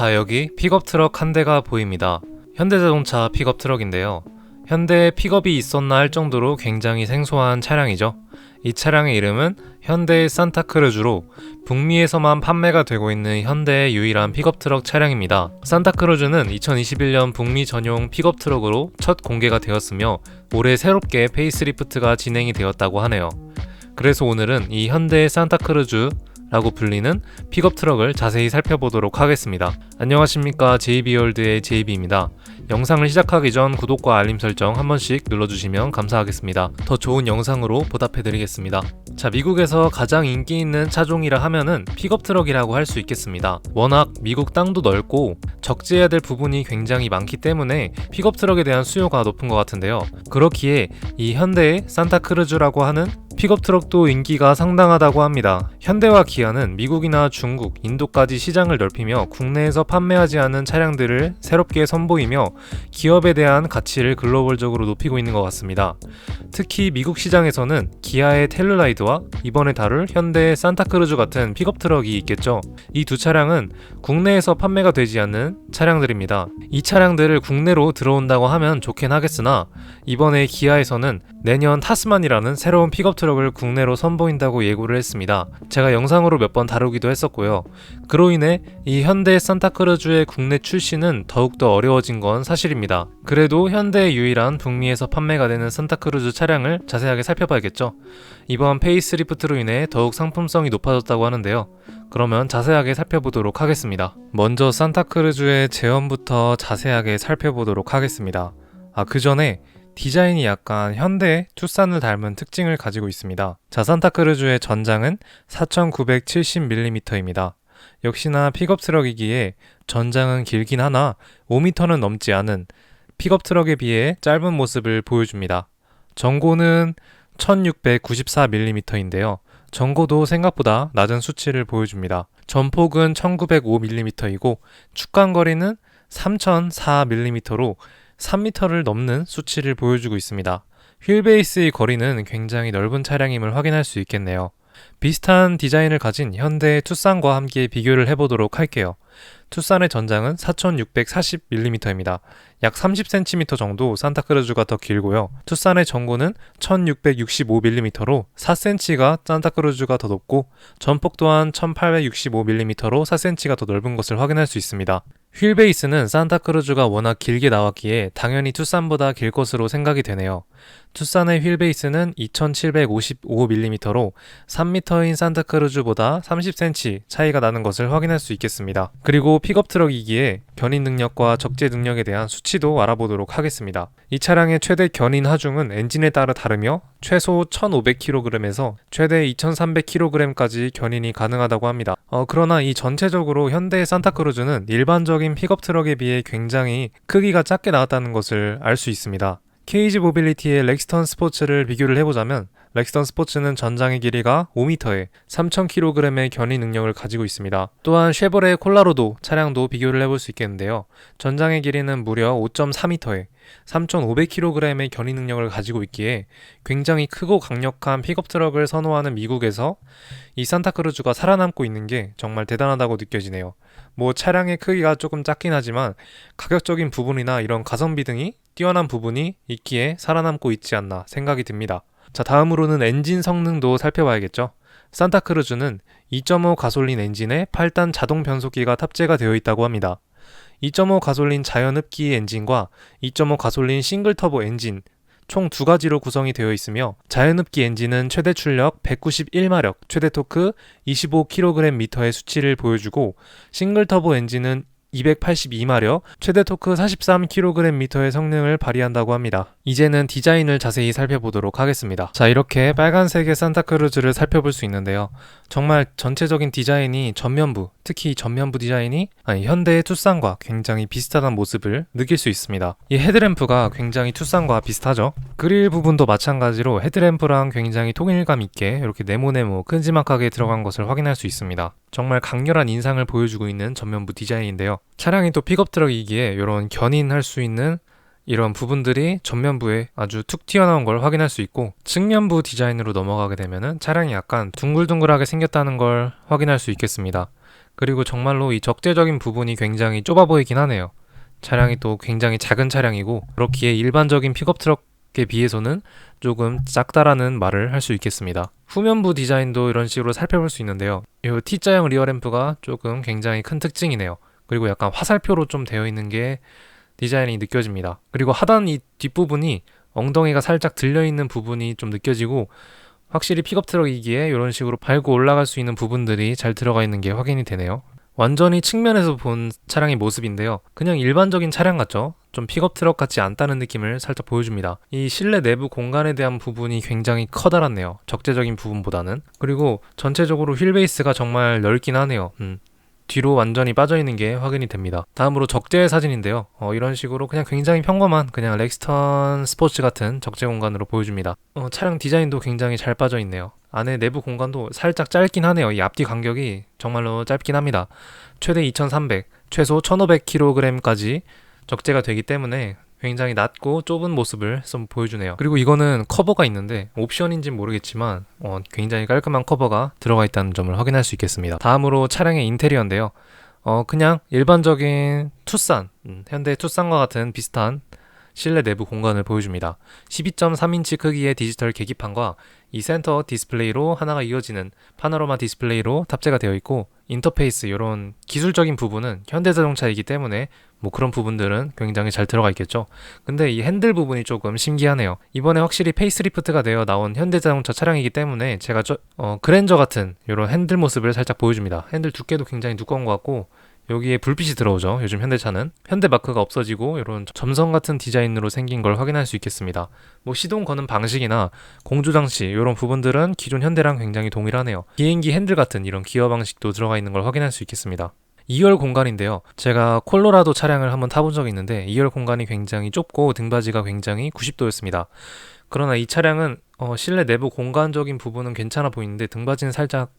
자, 여기 픽업 트럭 한 대가 보입니다. 현대자동차 픽업 트럭인데요. 현대에 픽업이 있었나 할 정도로 굉장히 생소한 차량이죠. 이 차량의 이름은 현대 산타크루즈로 북미에서만 판매가 되고 있는 현대의 유일한 픽업 트럭 차량입니다. 산타크루즈는 2021년 북미 전용 픽업 트럭으로 첫 공개가 되었으며 올해 새롭게 페이스리프트가 진행이 되었다고 하네요. 그래서 오늘은 이 현대 산타크루즈 라고 불리는 픽업 트럭을 자세히 살펴보도록 하겠습니다. 안녕하십니까 JB월드의 JB입니다. 영상을 시작하기 전 구독과 알림 설정 한 번씩 눌러주시면 감사하겠습니다. 더 좋은 영상으로 보답해드리겠습니다. 자, 미국에서 가장 인기 있는 차종이라 하면은 픽업 트럭이라고 할 수 있겠습니다. 워낙 미국 땅도 넓고 적재해야 될 부분이 굉장히 많기 때문에 픽업 트럭에 대한 수요가 높은 것 같은데요. 그렇기에 이 현대의 산타크루즈라고 하는 픽업 트럭도 인기가 상당하다고 합니다. 현대와 기아는 미국이나 중국, 인도까지 시장을 넓히며 국내에서 판매하지 않은 차량들을 새롭게 선보이며 기업에 대한 가치를 글로벌적으로 높이고 있는 것 같습니다. 특히 미국 시장에서는 기아의 텔루라이드와 이번에 다룰 현대의 산타크루즈 같은 픽업 트럭이 있겠죠. 이 두 차량은 국내에서 판매가 되지 않는 차량들입니다. 이 차량들을 국내로 들어온다고 하면 좋긴 하겠으나 이번에 기아에서는 내년 타스만이라는 새로운 픽업 트럭을 국내로 선보인다고 예고를 했습니다. 제가 영상으로 몇 번 다루기도 했었고요. 그로 인해 이 현대 산타크루즈의 국내 출시는 더욱더 어려워진 건 사실입니다. 그래도 현대의 유일한 북미에서 판매가 되는 산타크루즈 차량을 자세하게 살펴봐야겠죠. 이번 페이스리프트로 인해 더욱 상품성이 높아졌다고 하는데요. 그러면 자세하게 살펴보도록 하겠습니다. 먼저 산타크루즈의 제원부터 자세하게 살펴보도록 하겠습니다. 아, 그 전에 디자인이 약간 현대 투싼을 닮은 특징을 가지고 있습니다. 자, 산타크루즈의 전장은 4970mm입니다. 역시나 픽업 트럭이기에 전장은 길긴 하나 5m는 넘지 않은 픽업 트럭에 비해 짧은 모습을 보여줍니다. 전고는 1694mm인데요. 전고도 생각보다 낮은 수치를 보여줍니다. 전폭은 1905mm이고 축간 거리는 3004mm로 3m를 넘는 수치를 보여주고 있습니다. 휠베이스의 거리는 굉장히 넓은 차량임을 확인할 수 있겠네요. 비슷한 디자인을 가진 현대의 투싼과 함께 비교를 해보도록 할게요. 투싼의 전장은 4640mm입니다. 약 30cm 정도 산타크루즈가 더 길고요. 투싼의 전고는 1665mm로 4cm가 산타크루즈가 더 높고 전폭 또한 1865mm로 4cm가 더 넓은 것을 확인할 수 있습니다. 휠베이스는 산타크루즈가 워낙 길게 나왔기에 당연히 투싼보다 길 것으로 생각이 되네요. 투싼의 휠베이스는 2755mm로 3m인 산타크루즈보다 30cm 차이가 나는 것을 확인할 수 있겠습니다. 그리고 픽업 트럭이기에 견인 능력과 적재 능력에 대한 수치도 알아보도록 하겠습니다. 이 차량의 최대 견인 하중은 엔진에 따라 다르며 최소 1500kg에서 최대 2300kg까지 견인이 가능하다고 합니다. 어, 그러나 이 전체적으로 현대 산타크루즈는 일반적인 픽업 트럭에 비해 굉장히 크기가 작게 나왔다는 것을 알 수 있습니다. 케이지 모빌리티의 렉스턴 스포츠를 비교를 해보자면 렉스턴 스포츠는 전장의 길이가 5m에 3000kg의 견인 능력을 가지고 있습니다. 또한 쉐보레 콜라로도 차량도 비교를 해볼 수 있겠는데요. 전장의 길이는 무려 5.4m에 3,500kg의 견인 능력을 가지고 있기에 굉장히 크고 강력한 픽업 트럭을 선호하는 미국에서 이 산타크루즈가 살아남고 있는 게 정말 대단하다고 느껴지네요. 뭐 차량의 크기가 조금 작긴 하지만 가격적인 부분이나 이런 가성비 등이 뛰어난 부분이 있기에 살아남고 있지 않나 생각이 듭니다. 자, 다음으로는 엔진 성능도 살펴봐야겠죠. 산타크루즈는 2.5 가솔린 엔진에 8단 자동 변속기가 탑재가 되어 있다고 합니다. 2.5 가솔린 자연흡기 엔진과 2.5 가솔린 싱글 터보 엔진 총 두 가지로 구성이 되어 있으며 자연흡기 엔진은 최대 출력 191마력, 최대 토크 25kgm의 수치를 보여주고 싱글 터보 엔진은 282마력, 최대 토크 43kgm의 성능을 발휘한다고 합니다. 이제는 디자인을 자세히 살펴보도록 하겠습니다. 자, 이렇게 빨간색의 산타크루즈를 살펴볼 수 있는데요. 정말 전체적인 디자인이 전면부, 특히 전면부 디자인이 아니, 현대의 투싼과 굉장히 비슷하다는 모습을 느낄 수 있습니다. 이 헤드램프가 굉장히 투싼과 비슷하죠. 그릴 부분도 마찬가지로 헤드램프랑 굉장히 통일감 있게 이렇게 네모네모 끈지막하게 들어간 것을 확인할 수 있습니다. 정말 강렬한 인상을 보여주고 있는 전면부 디자인인데요. 차량이 또 픽업 트럭이기에 이런 견인할 수 있는 이런 부분들이 전면부에 아주 툭 튀어나온 걸 확인할 수 있고 측면부 디자인으로 넘어가게 되면은 차량이 약간 둥글둥글하게 생겼다는 걸 확인할 수 있겠습니다. 그리고 정말로 이 적재적인 부분이 굉장히 좁아 보이긴 하네요. 차량이 또 굉장히 작은 차량이고 그렇기에 일반적인 픽업 트럭에 비해서는 조금 작다라는 말을 할 수 있겠습니다. 후면부 디자인도 이런 식으로 살펴볼 수 있는데요. 이 T자형 리어램프가 조금 굉장히 큰 특징이네요. 그리고 약간 화살표로 좀 되어 있는 게 디자인이 느껴집니다. 그리고 하단 이 뒷부분이 엉덩이가 살짝 들려 있는 부분이 좀 느껴지고 확실히 픽업 트럭이기에 이런 식으로 밟고 올라갈 수 있는 부분들이 잘 들어가 있는 게 확인이 되네요. 완전히 측면에서 본 차량의 모습인데요. 그냥 일반적인 차량 같죠? 좀 픽업 트럭 같지 않다는 느낌을 살짝 보여줍니다. 이 실내 내부 공간에 대한 부분이 굉장히 커다랗네요. 적재적인 부분보다는. 그리고 전체적으로 휠 베이스가 정말 넓긴 하네요. 음. 뒤로 완전히 빠져 있는 게 확인이 됩니다. 다음으로 적재 사진인데요. 어, 이런 식으로 그냥 굉장히 평범한 그냥 렉스턴 스포츠 같은 적재 공간으로 보여줍니다. 어, 차량 디자인도 굉장히 잘 빠져 있네요. 안에 내부 공간도 살짝 짧긴 하네요. 이 앞뒤 간격이 정말로 짧긴 합니다. 최대 2300, 최소 1500kg까지 적재가 되기 때문에 굉장히 낮고 좁은 모습을 좀 보여주네요. 그리고 이거는 커버가 있는데 옵션인지는 모르겠지만 어, 굉장히 깔끔한 커버가 들어가 있다는 점을 확인할 수 있겠습니다. 다음으로 차량의 인테리어인데요. 어, 그냥 일반적인 투싼, 음, 현대 투싼과 같은 비슷한 실내 내부 공간을 보여줍니다. 12.3인치 크기의 디지털 계기판과 이 센터 디스플레이로 하나가 이어지는 파노라마 디스플레이로 탑재가 되어 있고 인터페이스 이런 기술적인 부분은 현대자동차이기 때문에 뭐 그런 부분들은 굉장히 잘 들어가 있겠죠. 근데 이 핸들 부분이 조금 신기하네요. 이번에 확실히 페이스리프트가 되어 나온 현대자동차 차량이기 때문에 제가 저, 어, 그랜저 같은 이런 핸들 모습을 살짝 보여줍니다. 핸들 두께도 굉장히 두꺼운 것 같고 여기에 불빛이 들어오죠. 요즘 현대차는 현대 마크가 없어지고 이런 점선 같은 디자인으로 생긴 걸 확인할 수 있겠습니다. 뭐 시동 거는 방식이나 공조 장치 이런 부분들은 기존 현대랑 굉장히 동일하네요. 비행기 핸들 같은 이런 기어 방식도 들어가 있는 걸 확인할 수 있겠습니다. 2열 공간인데요. 제가 콜로라도 차량을 한번 타본 적이 있는데 2열 공간이 굉장히 좁고 등받이가 굉장히 90도였습니다. 그러나 이 차량은 어, 실내 내부 공간적인 부분은 괜찮아 보이는데 등받이는 살짝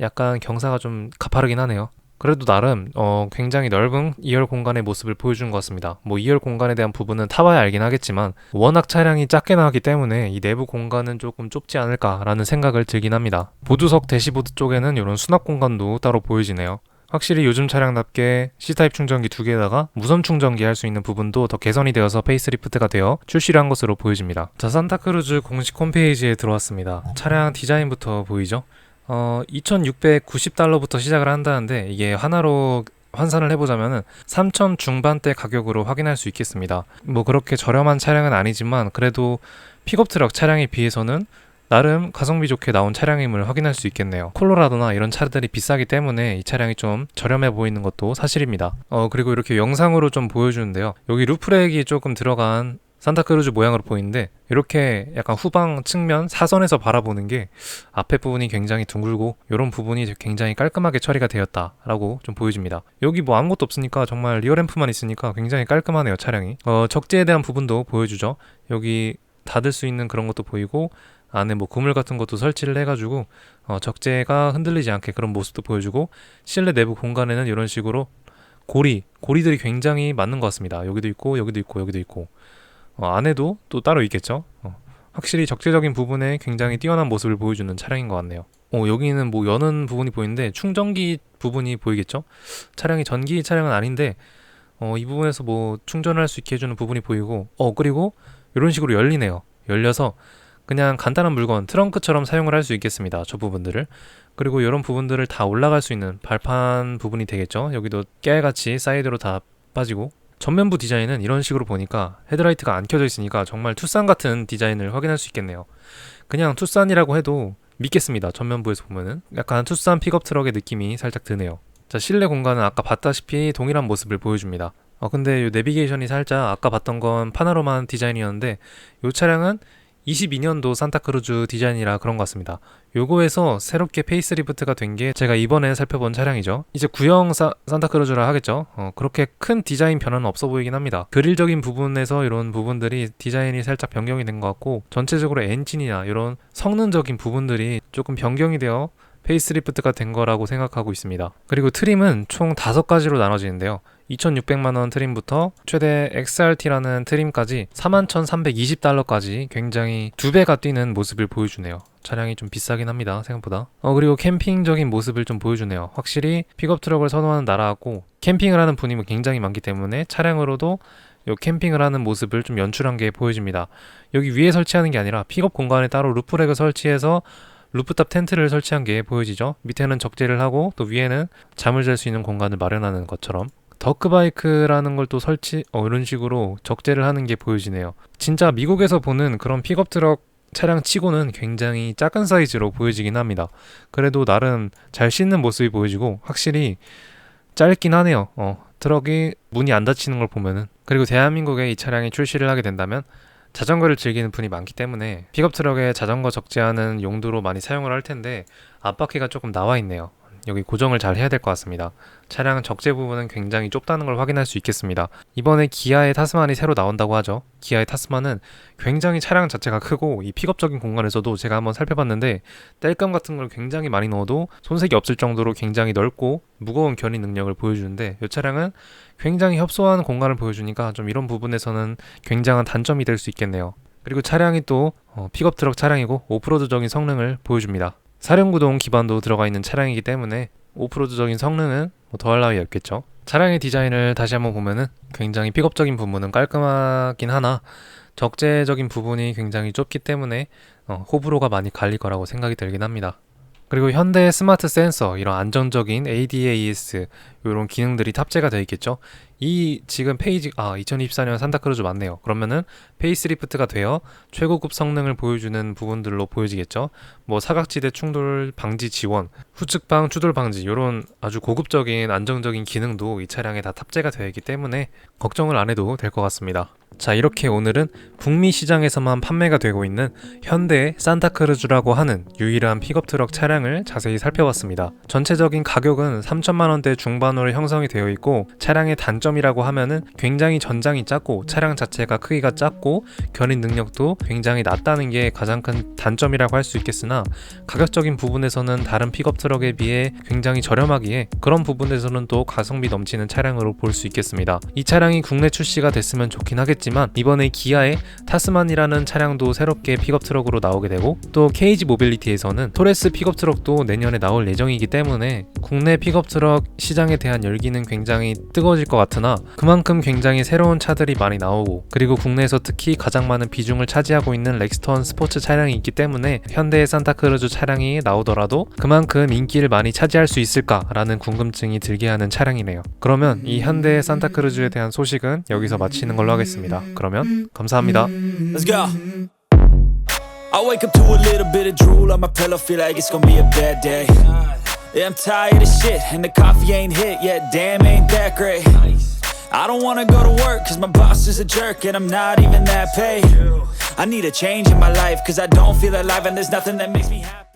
약간 경사가 좀 가파르긴 하네요. 그래도 나름 어, 굉장히 넓은 2열 공간의 모습을 보여준 것 같습니다. 뭐 2열 공간에 대한 부분은 타봐야 알긴 하겠지만 워낙 차량이 작게 나왔기 때문에 이 내부 공간은 조금 좁지 않을까라는 생각을 들긴 합니다. 보조석 대시보드 쪽에는 이런 수납 공간도 따로 보여지네요. 확실히 요즘 차량답게 C타입 충전기 두 개에다가 무선 충전기 할 수 있는 부분도 더 개선이 되어서 페이스리프트가 되어 출시를 한 것으로 보여집니다. 자, 산타크루즈 공식 홈페이지에 들어왔습니다. 차량 디자인부터 보이죠? 어, 2,690달러부터 시작을 한다는데 이게 하나로 환산을 해보자면은 3천 중반대 가격으로 확인할 수 있겠습니다. 뭐 그렇게 저렴한 차량은 아니지만 그래도 픽업 트럭 차량에 비해서는 나름 가성비 좋게 나온 차량임을 확인할 수 있겠네요. 콜로라도나 이런 차들이 비싸기 때문에 이 차량이 좀 저렴해 보이는 것도 사실입니다. 어 그리고 이렇게 영상으로 좀 보여주는데요. 여기 루프렉이 조금 들어간 산타크루즈 모양으로 보이는데 이렇게 약간 후방 측면 사선에서 바라보는 게 앞에 부분이 굉장히 둥글고 이런 부분이 굉장히 깔끔하게 처리가 되었다라고 좀 보여집니다. 여기 뭐 아무것도 없으니까 정말 리어램프만 있으니까 굉장히 깔끔하네요 차량이. 어, 적재에 대한 부분도 보여주죠. 여기 닫을 수 있는 그런 것도 보이고 안에 뭐 그물 같은 것도 설치를 해가지고 어, 적재가 흔들리지 않게 그런 모습도 보여주고 실내 내부 공간에는 이런 식으로 고리 고리들이 굉장히 맞는 것 같습니다. 여기도 있고 여기도 있고 여기도 있고 어, 안에도 또 따로 있겠죠. 어, 확실히 적재적인 부분에 굉장히 뛰어난 모습을 보여주는 차량인 것 같네요. 어, 여기는 뭐 여는 부분이 보이는데 충전기 부분이 보이겠죠. 차량이 전기 차량은 아닌데 어, 이 부분에서 뭐 충전을 할수 있게 해주는 부분이 보이고 어 그리고 이런 식으로 열리네요. 열려서 그냥 간단한 물건 트렁크처럼 사용을 할 수 있겠습니다. 저 부분들을 그리고 이런 부분들을 다 올라갈 수 있는 발판 부분이 되겠죠. 여기도 깨알같이 사이드로 다 빠지고 전면부 디자인은 이런 식으로 보니까 헤드라이트가 안 켜져 있으니까 정말 투싼 같은 디자인을 확인할 수 있겠네요. 그냥 투싼이라고 해도 믿겠습니다. 전면부에서 보면은 약간 투싼 픽업 트럭의 느낌이 살짝 드네요. 자 실내 공간은 아까 봤다시피 동일한 모습을 보여줍니다. 어 근데 이 내비게이션이 살짝 아까 봤던 건 파나로만 디자인이었는데 이 차량은 22년도 산타크루즈 디자인이라 그런 것 같습니다. 요거에서 새롭게 페이스리프트가 된 게 제가 이번에 살펴본 차량이죠. 이제 구형 사, 산타크루즈라 하겠죠. 어, 그렇게 큰 디자인 변화는 없어 보이긴 합니다. 그릴적인 부분에서 이런 부분들이 디자인이 살짝 변경이 된 것 같고 전체적으로 엔진이나 이런 성능적인 부분들이 조금 변경이 되어 페이스리프트가 된 거라고 생각하고 있습니다. 그리고 트림은 총 다섯 가지로 나눠지는데요. 2,600만원 트림부터 최대 XRT라는 트림까지 41,320달러까지 굉장히 두 배가 뛰는 모습을 보여주네요. 차량이 좀 비싸긴 합니다. 생각보다. 어 그리고 캠핑적인 모습을 좀 보여주네요. 확실히 픽업 트럭을 선호하는 나라하고 캠핑을 하는 분이 뭐 굉장히 많기 때문에 차량으로도 요 캠핑을 하는 모습을 좀 연출한 게 보여집니다. 여기 위에 설치하는 게 아니라 픽업 공간에 따로 루프렉을 설치해서 루프탑 텐트를 설치한 게 보여지죠. 밑에는 적재를 하고 또 위에는 잠을 잘 수 있는 공간을 마련하는 것처럼 더크바이크라는 걸 또 설치 어, 이런 식으로 적재를 하는 게 보여지네요. 진짜 미국에서 보는 그런 픽업 트럭 차량 치고는 굉장히 작은 사이즈로 보여지긴 합니다. 그래도 나름 잘 씻는 모습이 보여지고 확실히 짧긴 하네요. 어, 트럭이 문이 안 닫히는 걸 보면은 그리고 대한민국에 이 차량이 출시를 하게 된다면 자전거를 즐기는 분이 많기 때문에 픽업 트럭에 자전거 적재하는 용도로 많이 사용을 할 텐데 앞바퀴가 조금 나와 있네요. 여기 고정을 잘 해야 될 것 같습니다. 차량 적재 부분은 굉장히 좁다는 걸 확인할 수 있겠습니다. 이번에 기아의 타스만이 새로 나온다고 하죠. 기아의 타스만은 굉장히 차량 자체가 크고 이 픽업적인 공간에서도 제가 한번 살펴봤는데 땔감 같은 걸 굉장히 많이 넣어도 손색이 없을 정도로 굉장히 넓고 무거운 견인 능력을 보여주는데 이 차량은 굉장히 협소한 공간을 보여주니까 좀 이런 부분에서는 굉장한 단점이 될 수 있겠네요. 그리고 차량이 또 어, 픽업 트럭 차량이고 오프로드적인 성능을 보여줍니다. 사륜구동 기반도 들어가 있는 차량이기 때문에 오프로드적인 성능은 뭐 더할 나위 없겠죠. 차량의 디자인을 다시 한번 보면은 굉장히 픽업적인 부분은 깔끔하긴 하나 적재적인 부분이 굉장히 좁기 때문에 어, 호불호가 많이 갈릴 거라고 생각이 들긴 합니다. 그리고 현대 스마트 센서 이런 안정적인 ADAS 이런 기능들이 탑재가 되어 있겠죠. 이 지금 페이지 아 2024년 산타크루즈 맞네요. 그러면은 페이스리프트가 되어 최고급 성능을 보여주는 부분들로 보여지겠죠. 뭐 사각지대 충돌 방지 지원, 후측방 추돌 방지 이런 아주 고급적인 안정적인 기능도 이 차량에 다 탑재가 되어 있기 때문에 걱정을 안 해도 될 것 같습니다. 자 이렇게 오늘은 북미 시장에서만 판매가 되고 있는 현대의 산타크루즈라고 하는 유일한 픽업 트럭 차량을 자세히 살펴봤습니다. 전체적인 가격은 3천만 원대 중반으로 형성이 되어 있고 차량의 단점이라고 하면은 굉장히 전장이 작고 차량 자체가 크기가 작고 견인 능력도 굉장히 낮다는 게 가장 큰 단점이라고 할 수 있겠으나 가격적인 부분에서는 다른 픽업 트럭에 비해 굉장히 저렴하기에 그런 부분에서는 또 가성비 넘치는 차량으로 볼 수 있겠습니다. 이 차량이 국내 출시가 됐으면 좋긴 하겠지만 이번에 기아의 타스만이라는 차량도 새롭게 픽업 트럭으로 나오게 되고 또 KG 모빌리티에서는 토레스 픽업 트럭도 내년에 나올 예정이기 때문에 국내 픽업 트럭 시장에 대한 열기는 굉장히 뜨거워질 것 같으나 그만큼 굉장히 새로운 차들이 많이 나오고 그리고 국내에서 특히 가장 많은 비중을 차지하고 있는 렉스턴 스포츠 차량이 있기 때문에 현대의 산타크루즈 차량이 나오더라도 그만큼 인기를 많이 차지할 수 있을까라는 궁금증이 들게 하는 차량이네요. 그러면 이 현대의 산타크루즈에 대한 소식은 여기서 마치는 걸로 하겠 습니다. 그러면 감사합니다. Let's go. I wake up to a little bit of drool on my pillow, feel like it's gonna be a bad day. Yeah, I'm tired of shit, and the coffee ain't hit yet. Damn, ain't that great. I don't wanna go to work, cause my boss is a jerk, and I'm not even that paid. I need a change in my life, cause I don't feel alive, and there's nothing that makes me happy.